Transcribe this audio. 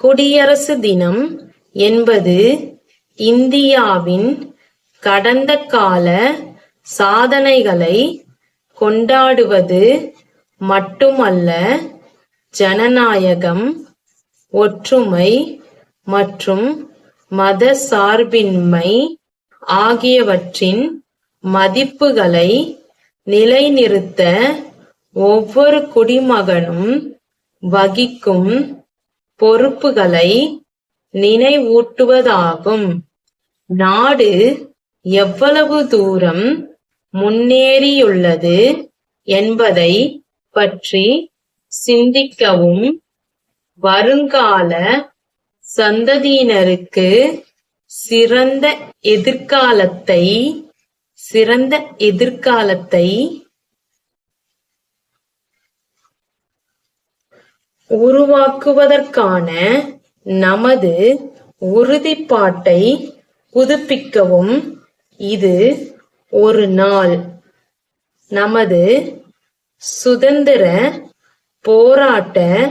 குடியரசு தினம் என்பது இந்தியாவின் கடந்த கால சாதனைகளை கொண்டாடுவது மட்டுமல்ல ஜனநாயகம் ஒற்றுமை மற்றும் மத சார்பின்மை ஆகியவற்றின் மதிப்புகளை நிலைநிறுத்த ஒவ்வொரு குடிமகனும் வகிக்கும் பொறுப்புகளை நினைவூட்டுவதாகும். நாடு எவ்வளவு தூரம் முன்னேறியுள்ளது என்பதை பற்றி சிந்திக்கவும். வருங்கால சந்ததியினருக்கு சிறந்த எதிர்காலத்தை சிறந்த எதிர்காலத்தை உருவாக்குவதற்கான நமது உறுதிப்பாட்டை புதுப்பிக்கவும். இது ஒரு நாள். நமது சுதந்திர போராட்ட